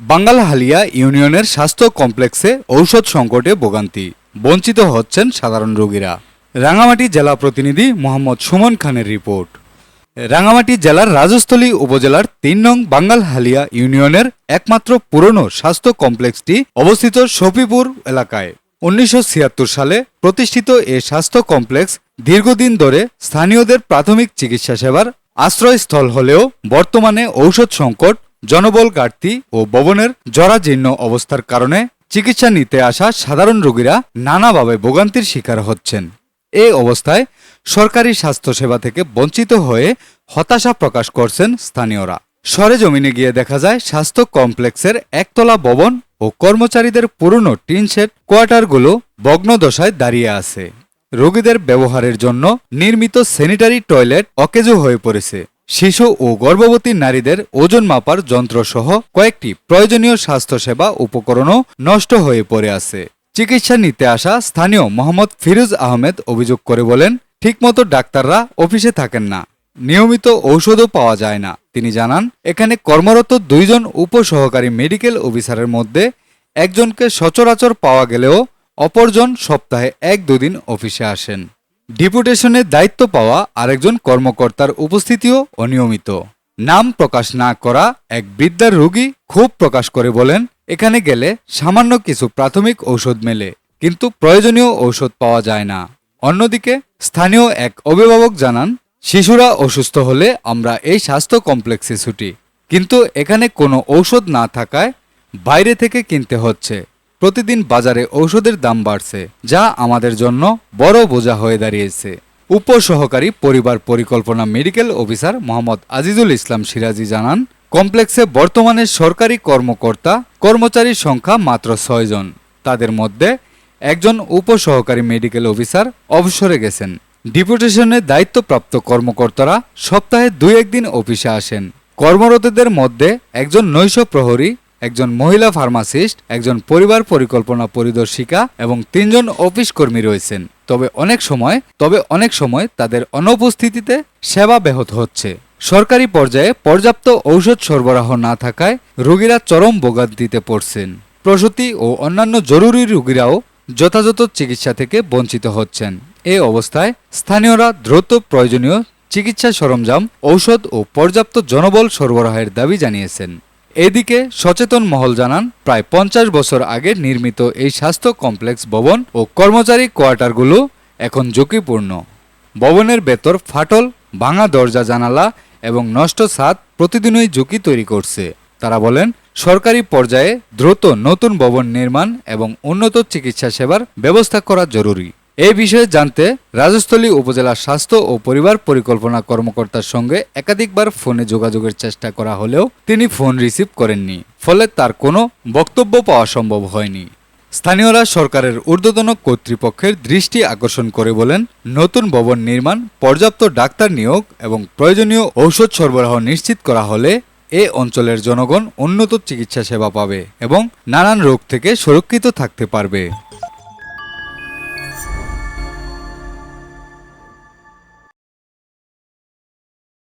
বাঙ্গালহালিয়া ইউনিয়নের স্বাস্থ্য কমপ্লেক্সে ঔষধ সংকটে ভোগান্তি। বঞ্চিত হচ্ছেন সাধারণ রোগীরা। রাঙামাটি জেলা প্রতিনিধি মোহাম্মদ সুমন খানের রিপোর্ট। রাঙামাটি জেলার রাজস্থলী উপজেলার তিন নং বাঙ্গালহালিয়া ইউনিয়নের একমাত্র পুরনো স্বাস্থ্য কমপ্লেক্সটি অবস্থিত শফিপুর এলাকায়। উনিশশো ছিয়াত্তর সালে প্রতিষ্ঠিত এ স্বাস্থ্য কমপ্লেক্স দীর্ঘদিন ধরে স্থানীয়দের প্রাথমিক চিকিৎসা সেবার আশ্রয়স্থল হলেও বর্তমানে ঔষধ সংকট জনবল ঘাটতি ও ভবনের জরাজীর্ণ অবস্থার কারণে চিকিৎসা নিতে আসা সাধারণ রোগীরা নানাভাবে ভোগান্তির শিকার হচ্ছেন। এই অবস্থায় সরকারি স্বাস্থ্যসেবা থেকে বঞ্চিত হয়ে হতাশা প্রকাশ করছেন স্থানীয়রা। সরেজমিনে গিয়ে দেখা যায়, স্বাস্থ্য কমপ্লেক্সের একতলা ভবন ও কর্মচারীদের পুরনো টিন শেড কোয়ার্টারগুলো ভগ্নদশায় দাঁড়িয়ে আছে। রোগীদের ব্যবহারের জন্য নির্মিত স্যানিটারি টয়লেট অকেজো হয়ে পড়েছে। শিশু ও গর্ভবতী নারীদের ওজন মাপার যন্ত্রসহ কয়েকটি প্রয়োজনীয় স্বাস্থ্যসেবা উপকরণও নষ্ট হয়ে পড়ে আছে। চিকিৎসা নিতে আসা স্থানীয় মোহাম্মদ ফিরোজ আহমেদ অভিযোগ করে বলেন, ঠিকমতো ডাক্তাররা অফিসে থাকেন না। নিয়মিত ঔষধও পাওয়া যায় না। তিনি জানান, এখানে কর্মরত দুইজন উপসহকারী মেডিকেল অফিসারের মধ্যে একজনকে সচরাচর পাওয়া গেলেও অপরজন সপ্তাহে এক দুদিন অফিসে আসেন। ডিপুটেশনের দায়িত্ব পাওয়া আরেকজন কর্মকর্তার উপস্থিতিও অনিয়মিত। নাম প্রকাশ না করা এক বৃদ্ধার রোগী ক্ষোভ প্রকাশ করে বলেন, এখানে গেলে সামান্য কিছু প্রাথমিক ঔষধ মেলে, কিন্তু প্রয়োজনীয় ঔষধ পাওয়া যায় না। অন্যদিকে স্থানীয় এক অভিভাবক জানান, শিশুরা অসুস্থ হলে আমরা এই স্বাস্থ্য কমপ্লেক্সে ছুটি, কিন্তু এখানে কোনো ঔষধ না থাকায় বাইরে থেকে কিনতে হচ্ছে। প্রতিদিন বাজারে ঔষধের দাম বাড়ছে, যা আমাদের জন্য বড় বোঝা হয়ে দাঁড়িয়েছে। উপসহকারী পরিবার পরিকল্পনা মেডিকেল অফিসার মোহাম্মদ আজিজুল ইসলাম সিরাজি জানান, কমপ্লেক্সে বর্তমানে সরকারি কর্মকর্তা কর্মচারীর সংখ্যা মাত্র ছয়জন তাদের মধ্যে একজন উপসহকারী মেডিকেল অফিসার অবসরে গেছেন। ডিপুটেশনের দায়িত্বপ্রাপ্ত কর্মকর্তারা সপ্তাহে দুই একদিন অফিসে আসেন। কর্মরতদের মধ্যে একজন নৈশ প্রহরী একজন মহিলা ফার্মাসিস্ট, একজন পরিবার পরিকল্পনা পরিদর্শিকা এবং তিনজন অফিস কর্মী রয়েছেন। তবে অনেক সময়, তবে অনেক সময় তাদের অনুপস্থিতিতে সেবা ব্যাহত হচ্ছে। সরকারি পর্যায়ে পর্যাপ্ত ঔষধ সরবরাহ না থাকায় রোগীরা চরম ভোগান্তিতে পড়ছেন। প্রসূতি ও অন্যান্য জরুরি রোগীরাও যথাযথ চিকিৎসা থেকে বঞ্চিত হচ্ছেন। এ অবস্থায় স্থানীয়রা দ্রুত প্রয়োজনীয় চিকিৎসা সরঞ্জাম, ঔষধ ও পর্যাপ্ত জনবল সরবরাহের দাবি জানিয়েছেন। এদিকে সচেতন মহল জানান, প্রায় পঞ্চাশ বছর আগে নির্মিত এই স্বাস্থ্য কমপ্লেক্স ভবন ও কর্মচারী কোয়ার্টারগুলো এখন ঝুঁকিপূর্ণ। ভবনের ভেতর ফাটল, ভাঙা দরজা জানালা এবং নষ্ট ছাদ প্রতিদিনই ঝুঁকি তৈরি করছে। তারা বলেন, সরকারি পর্যায়ে দ্রুত নতুন ভবন নির্মাণ এবং উন্নত চিকিৎসা সেবার ব্যবস্থা করা জরুরি। এই বিষয়ে জানতে রাজস্থলী উপজেলা স্বাস্থ্য ও পরিবার পরিকল্পনা কর্মকর্তার সঙ্গে একাধিকবার ফোনে যোগাযোগের চেষ্টা করা হলেও তিনি ফোন রিসিভ করেননি, ফলে তার কোনো বক্তব্য পাওয়া সম্ভব হয়নি। স্থানীয়রা সরকারের ঊর্ধ্বতন কর্তৃপক্ষের দৃষ্টি আকর্ষণ করে বলেন, নতুন ভবন নির্মাণ, পর্যাপ্ত ডাক্তার নিয়োগ এবং প্রয়োজনীয় ঔষধ সরবরাহ নিশ্চিত করা হলে এ অঞ্চলের জনগণ উন্নত চিকিৎসা সেবা পাবে এবং নানান রোগ থেকে সুরক্ষিত থাকতে পারবে।